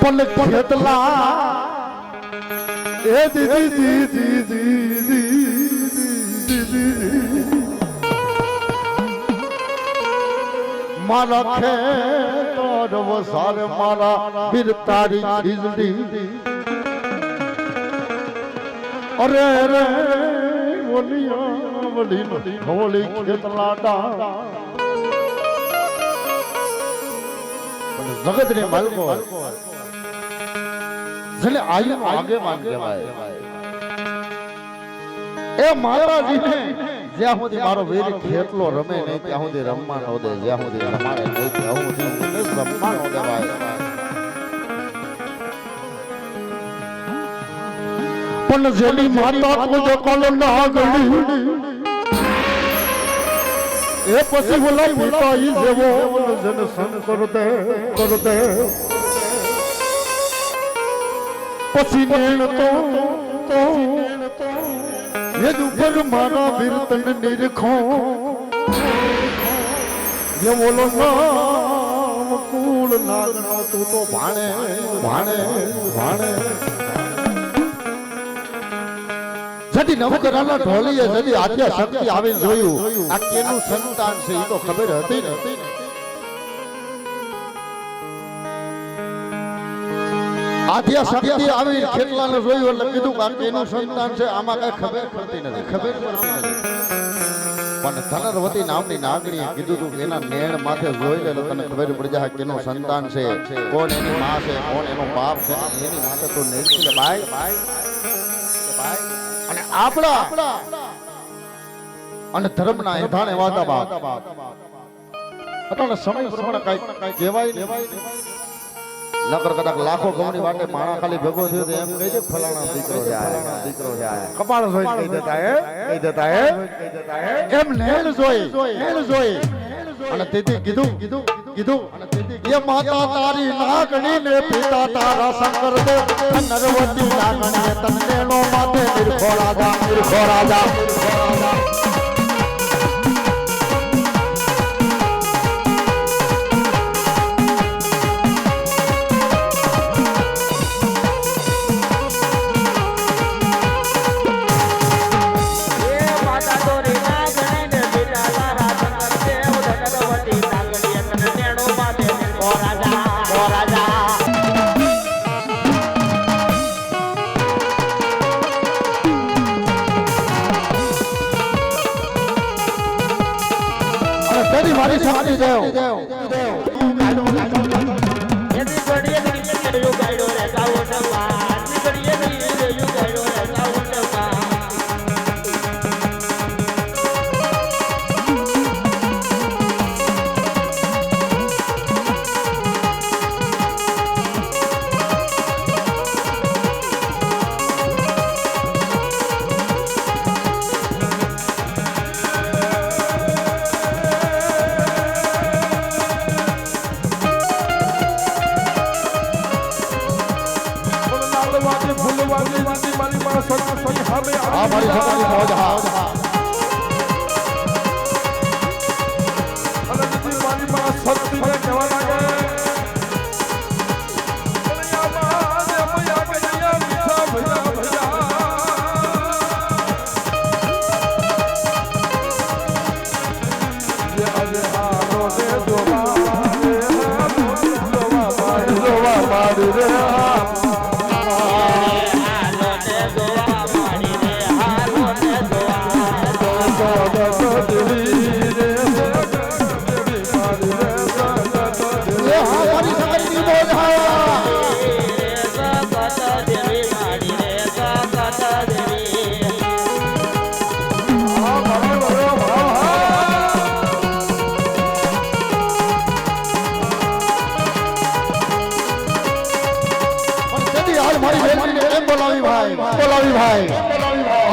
પણ ખેતલા. એ દીદી દીદી દીદી દીદી મારા ખેતર વસારે મારા વીર તારી ખીજડી. અરે રે બોલિયા બોલી હોલી ખેતલા ડા જગત ને માલકો જેને આયુ આગેવાન કહેવાય. એ માતાજીને, જ્યાં સુધી મારો વીર ખેતલો રમે નહીં, ત્યાં સુધી રમવા ન દે, જ્યાં સુધી રમાડે નહીં, ત્યાં સુધી રમવા ન દેવાય. પણ જેની માતા તુજે કોલ ના ગળી એ પછી બોલા પિતા ઈ જેવો જન સન કરતે દે કર દે પછી નેણ તો તો એ ઉપર મારા વિરતન નિરખો. એ બોલો નામ કુળ નાગણો તું તો ભાણે ભાણે ભાણે. જડી નવકરાના ઢોલીએ જડી આદ્યા શક્તિ આવીને જોયું, આ કેનું સંતાન છે એ તો ખબર હતી ને? આદ્યા શક્તિ આવી ખેતલાને જોયું એટલે કીધું કે એનું સંતાન છે આમાં કઈ ખબર પડતી નથી. ખબર પડતી નથી. પણ ધનરવતી નામની નાગણીએ કીધું તું કે એના નેણ માથે જોઈ લે તને ખબર પડી જાય કેનું સંતાન છે કોણ એની માં છે કોણ એનો બાપ છે એની માથે તો નહીં ભાઈ. અને આપણા અને ધર્મના એધાણે વાતા બાપ સમય પ્રમાણે કઈ કઈ કહેવાય ને નકર કદાચ લાખો ગમણી વાટે માણા ખાલી ભેગો થયો તો એમ કહી દે ફલાણા દીકરો છે આ. દીકરો છે આ. કપાળ જોઈ કહી દેતા હે કહી દેતા હે કહી દેતા હે એમ નેણ જોઈ નેણ જોઈ. અને તેથી કીધું કીધું કીધું. એ માતા તારી નાગણી ને પિતા તારા શંકર દે. નરવતી નાગણી તને નો માથે નિર્ખો રાજા તેની મારી શક્તિ દેવ એની આ મારી શક્તિ મોજ હા હાલો ભાઈ બોલાવી ભાઈ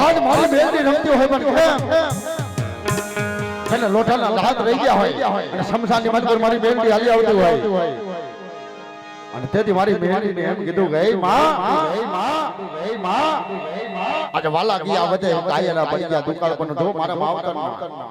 આજ મારી બેનની રમતી હોય પણ કેમ એને લોટાના હાથ રહી ગયા હોય અને મત પર મારી બેનની હાલી આવતી હોય અને તેથી મારી બેનને એમ કીધું, ગઈ "એ માં એ માં એ માં આજે વાલા ગયા વધે કાયના પડી ગયા દુકાળ પણ ધો, મારા માવતરના માવતરના.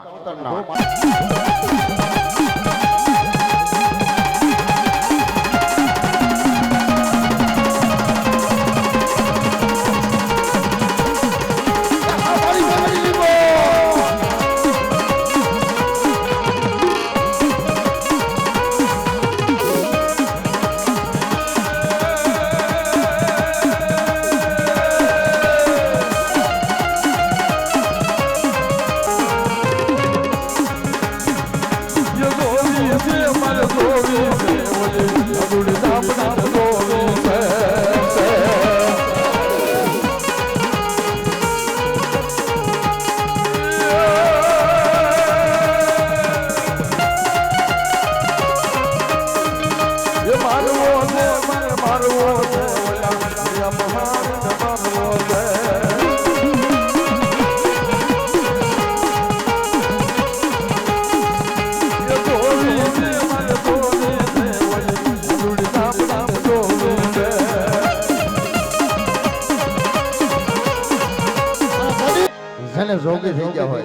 જોગી થઈ ગયા હોય.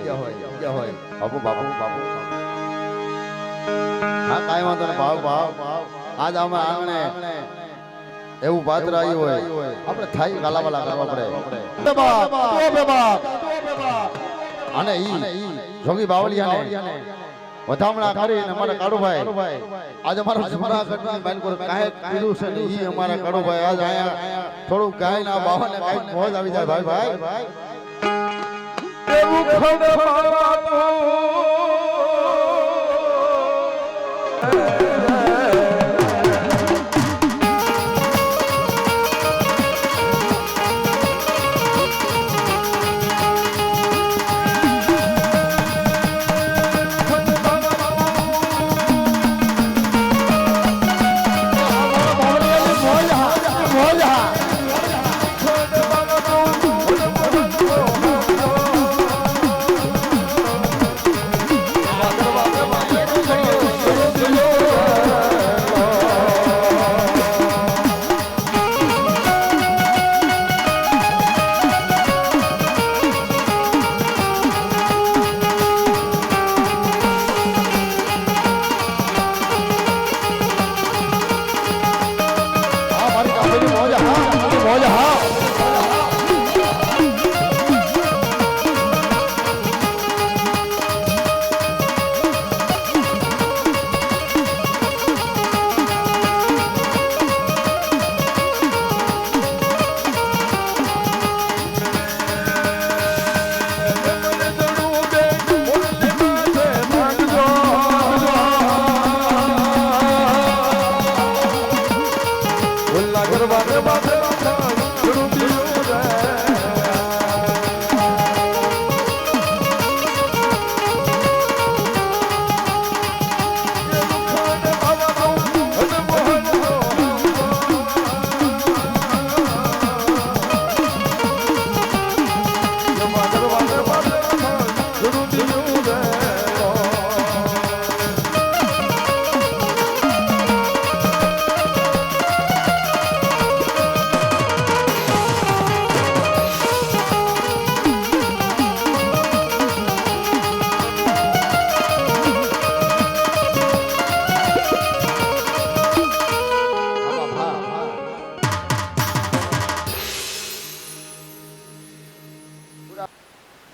ગયા હોય. બાપુ બાપુ બાપુ હા કાંઈ વાંધો ને ભાવ ભાવ. આજ અમે આંગણે એવું પાત્ર આવ્યું હોય. આપણે થાય ગાલાવાલા કરવા પડે. અને ઈ જોગી બાવળિયાને વધામણા કરીને અમારા કાળુભાઈ. આજે અમારા જુનાગઢની બાલકોર કાંઈક પીલું છે ને ઈ અમારા કાળુભાઈ. આજ આયા થોડું ગાયના બાવાને કાંઈક મોજ આવી જાય ભાઈ ભાઈ. એવું ખબર હા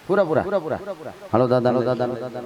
પૂરા પૂરા. પૂરા પૂરા. હાલો દાદા હાલો દાદા હાલો. દાદા